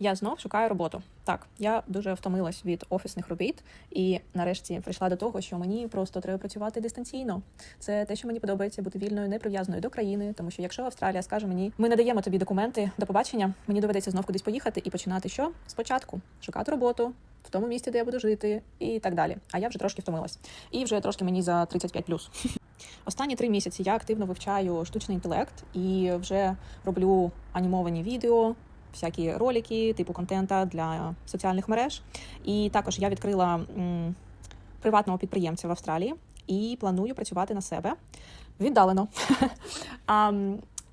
Я знов шукаю роботу. Так, я дуже втомилась від офісних робіт, і нарешті прийшла до того, що мені просто треба працювати дистанційно. Це те, що мені подобається бути вільною, не прив'язаною до країни. Тому що якщо Австралія скаже мені, ми не даємо тобі документи до побачення, мені доведеться знов кудись поїхати і починати що спочатку шукати роботу. В тому місці, де я буду жити, і так далі. А я вже трошки втомилась. І вже трошки мені за 35 Останні три місяці я активно вивчаю штучний інтелект і вже роблю анімовані відео, всякі ролики, типу контента для соціальних мереж. І також я відкрила м, приватного підприємця в Австралії і планую працювати на себе віддалено.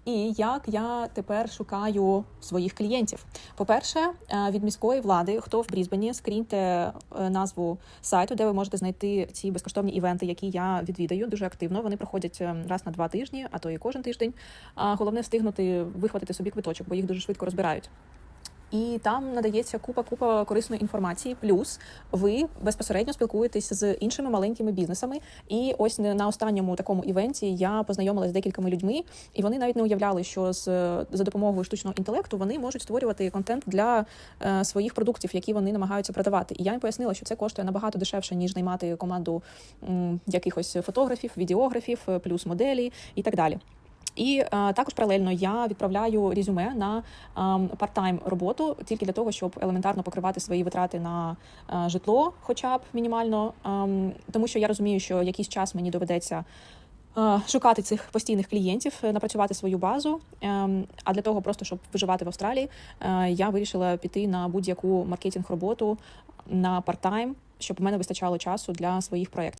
І як я тепер шукаю своїх клієнтів? По-перше, е, від міської влади, хто в Брізбені, скріньте е, назву сайту, де ви можете знайти ці безкоштовні івенти, які я відвідаю дуже активно. Вони проходять е, раз на два тижні, а то і кожен тиждень. А головне встигнути вихватити собі квиточок, бо їх дуже швидко розбирають. І там надається купа купа корисної інформації. Плюс ви безпосередньо спілкуєтесь з іншими маленькими бізнесами. І ось на останньому такому івенті я познайомилася з декількома людьми, і вони навіть не уявляли, що з за допомогою штучного інтелекту вони можуть створювати контент для е, своїх продуктів, які вони намагаються продавати. І я їм пояснила, що це коштує набагато дешевше ніж наймати команду м, якихось фотографів, відеографів, е, плюс моделі і так далі. І е, також паралельно я відправляю резюме на ем, парт-тайм роботу тільки для того, щоб елементарно покривати свої витрати на е, житло, хоча б мінімально, ем, тому що я розумію, що якийсь час мені доведеться. е, Шукати цих постійних клієнтів, напрацювати свою базу. Ем, А для того, просто щоб виживати в Австралії, я вирішила піти на будь-яку маркетинг роботу на парт-тайм, щоб в мене вистачало часу для своїх проєктів.